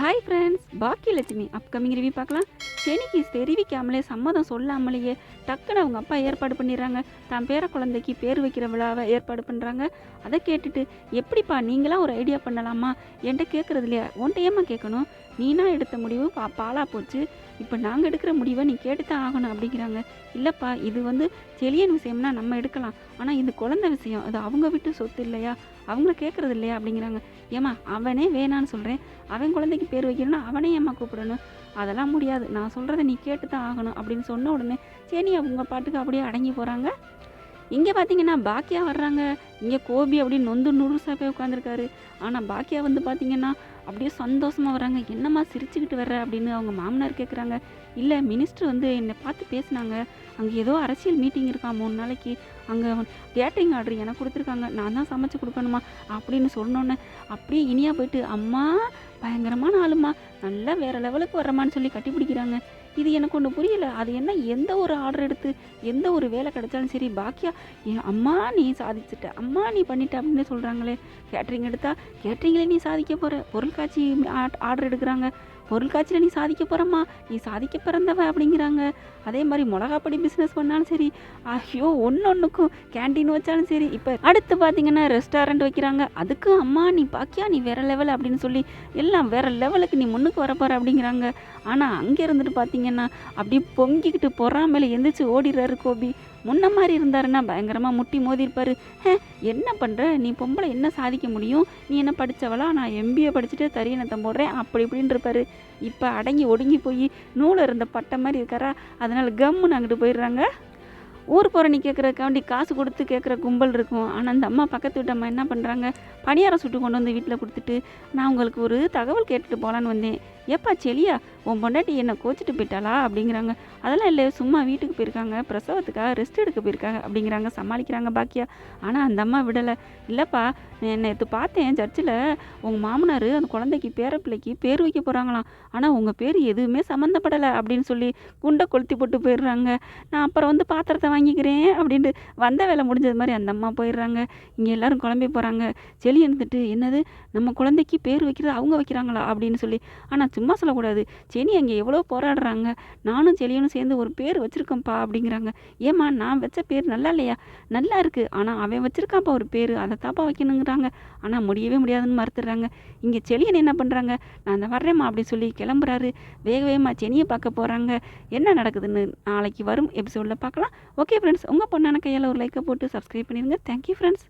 Hi friends Baakiyalakshmi upcoming review பார்க்கலாம். செனிக்கு தெரிவிக்காமலே சம்மதம் சொல்லாமலேயே டக்குன்னு அவங்க அப்பா ஏற்பாடு பண்ணிடுறாங்க. தான் பேர குழந்தைக்கு பேர் வைக்கிற விழாவை ஏற்பாடு பண்ணுறாங்க அதை கேட்டுட்டு எப்படிப்பா நீங்களாம் ஒரு ஐடியா பண்ணலாமா? என்கிட்ட கேட்குறது இல்லையா ஒன்ட்டையம்மா கேட்கணும் நீனா எடுத்த முடிவு பா பாலா போச்சு. இப்போ நாங்கள் எடுக்கிற முடிவை நீ கேட்டு தான் ஆகணும் அப்படிங்கிறாங்க. இல்லைப்பா இது வந்து செலியன் விஷயம்னா நம்ம எடுக்கலாம். ஆனால் இது குழந்தை விஷயம். அது அவங்க விட்டு சொத்து இல்லையா? அவங்கள கேட்குறது இல்லையா அப்படிங்கிறாங்க. ஏம்மா அவனே வேணான்னு சொல்கிறேன் அவன் குழந்தைக்கு பேர் வைக்கணும்னா அவனே ஏம்மா கூப்பிடணும்? அதெல்லாம் முடியாது. நான் சொல்கிறத நீ கேட்டு தான் ஆகணும் அப்படின்னு சொன்ன உடனே சரி அவங்க பாட்டுக்கு அப்படியே அடங்கி போகிறாங்க இங்கே பார்த்தீங்கன்னா பாக்கியா வர்றாங்க. இங்கே கோபி அப்படின்னு நொந்து நுறுசாக போய் உட்காந்துருக்காரு ஆனால் பாக்கியா வந்து பார்த்தீங்கன்னா அப்படியே சந்தோஷமாக வராங்க. என்னம்மா சிரிச்சுக்கிட்டு வர்ற அப்படின்னு அவங்க மாமனார் கேட்குறாங்க இல்லை மினிஸ்டர் வந்து என்னை பார்த்து பேசினாங்க. அங்கே ஏதோ அரசியல் மீட்டிங் இருக்கா மூணு நாளைக்கு. அங்கே கேட்டரிங் ஆர்டர் எனக்கு கொடுத்துருக்காங்க. நான் தான் சமைச்சு கொடுக்கணுமா அப்படின்னு சொன்னோன்னே அப்படியே இனியாக போயிட்டு அம்மா பயங்கரமான ஆளுமா நல்லா வேறு லெவலுக்கு வரமான்னு சொல்லி கட்டி பிடிக்கிறாங்க. இது எனக்கு ஒன்று புரியல. அது என்ன எந்த ஒரு ஆர்டர் எடுத்து எந்த ஒரு வேலை கிடைச்சாலும் சரி பாக்கியா என் அம்மா நீ சாதிச்சிட்ட. அம்மா அம்மா நீ பண்ணிட்ட அப்படின்னு சொல்கிறாங்களே கேட்ரிங் எடுத்தால் கேட்ரிங்கில் நீ சாதிக்க போகிற பொருட்காட்சி ஆர்டர் எடுக்கிறாங்க. பொருட்காட்சியில் நீ சாதிக்க போகிறம்மா நீ சாதிக்க பிறந்தவ அப்படிங்கிறாங்க. அதே மாதிரி மிளகாப்பொடி பிஸ்னஸ் பண்ணாலும் சரி ஐயோ ஒன்று ஒன்றுக்கும் கேண்டீன் வச்சாலும் சரி இப்போ அடுத்து பார்த்தீங்கன்னா ரெஸ்டாரண்ட் வைக்கிறாங்க. அதுக்கு அம்மா நீ பாக்கியா? நீ வேறு லெவல் அப்படின்னு சொல்லி எல்லாம் வேறு லெவலுக்கு நீ முன்னுக்கு வர போகிற அப்படிங்கிறாங்க. ஆனால் அங்கே இருந்துட்டு பார்த்தீங்கன்னா அப்படியே பொங்கிக்கிட்டு பொறாமல் எந்திரிச்சு ஓடிடுறாரு கோபி. முன்ன மாதிரி இருந்தாருன்னா பயங்கரமாக முட்டி மோதிருப்பாரு ஹே என்ன பண்ணுற நீ பொம்பளை என்ன சாதிக்க முடியும்? நீ என்ன படித்தவளா நான் எம்பிஏ படிச்சுட்டு தரியணத்தம் போடுறேன். அப்படி இப்படின்னு இருப்பார். இப்போ அடங்கி ஒடுங்கி போய் நூலை இருந்த பட்டை மாதிரி இருக்காரா? அதனால் கம்முன்னு அங்கிட்டு போயிடுறாங்க. ஊர் போகிற நீ கேட்குறக்காண்டி காசு கொடுத்து கேட்குற கும்பல் இருக்கும். ஆனால் அந்த அம்மா பக்கத்து வீட்டு அம்மா என்ன பண்ணுறாங்க பணியாரம் சுட்டு கொண்டு வந்து வீட்டில் கொடுத்துட்டு நான் உங்களுக்கு ஒரு தகவல் கேட்டுட்டு போகலான்னு வந்தேன். ஏப்பா செலியா உன் பொண்டாட்டி என்னை கோச்சிட்டு போயிட்டாளா அப்படிங்கிறாங்க. அதெல்லாம் இல்லை சும்மா வீட்டுக்கு போயிருக்காங்க பிரசவத்துக்காக ரெஸ்ட் எடுக்க போயிருக்காங்க அப்படிங்கிறாங்க சமாளிக்கிறாங்க பாக்கியா. ஆனால் அந்த அம்மா விடலை. இல்லைப்பா நேற்று பார்த்தேன் சர்ச்சில் உங்கள் மாமனார் அந்த குழந்தைக்கு பேரப்பிள்ளைக்கு பேர் வைக்க போகிறாங்களாம் ஆனால் உங்கள் பேர் எதுவுமே சம்மந்தப்படலை அப்படின்னு சொல்லி குண்டை கொளுத்தி போட்டு போயிடுறாங்க. நான் அப்புறம் வந்து பாத்திரத்தை வாங்கிக்கிறேன் அப்படின்ட்டு வந்த வேலை முடிஞ்சது மாதிரி அந்த அம்மா போயிடுறாங்க. இங்கே எல்லோரும் குழம்பி போகிறாங்க செளி இருந்துட்டு என்னது நம்ம குழந்தைக்கு பேர் வைக்கிறது அவங்க வைக்கிறாங்களா அப்படின்னு சொல்லி. ஆனால் சும்மா சொல்லக்கூடாது. செனி அங்கே எவ்வளோ போராடுறாங்க? நானும் செலியனும் சேர்ந்து ஒரு பேர் வச்சுருக்கோம்ப்பா அப்படிங்கிறாங்க. ஏம்மா நான் வச்ச பேர் நல்லா இல்லையா? நல்லா இருக்குது ஆனால் அவன் வச்சுருக்கான்ப்பா ஒரு பேர். அதை தாப்பா வைக்கணுங்கிறாங்க. ஆனால் முடியவே முடியாதுன்னு மறுத்துடுறாங்க. இங்கே செலியன் என்ன பண்ணுறாங்க நான் அந்த வர்றேம்மா அப்படின்னு சொல்லி கிளம்புறாரு. வேக வேகமாக செனியை பார்க்க போகிறாங்க என்ன நடக்குதுன்னு நாளைக்கு வரும் எபிசோடில் பார்க்கலாம். ஓகே ஃப்ரெண்ட்ஸ் உங்கள் பொண்ணான கையால் ஒரு லைக்கை போட்டு சப்ஸ்கிரைப் பண்ணிடுங்க. Thank you friends.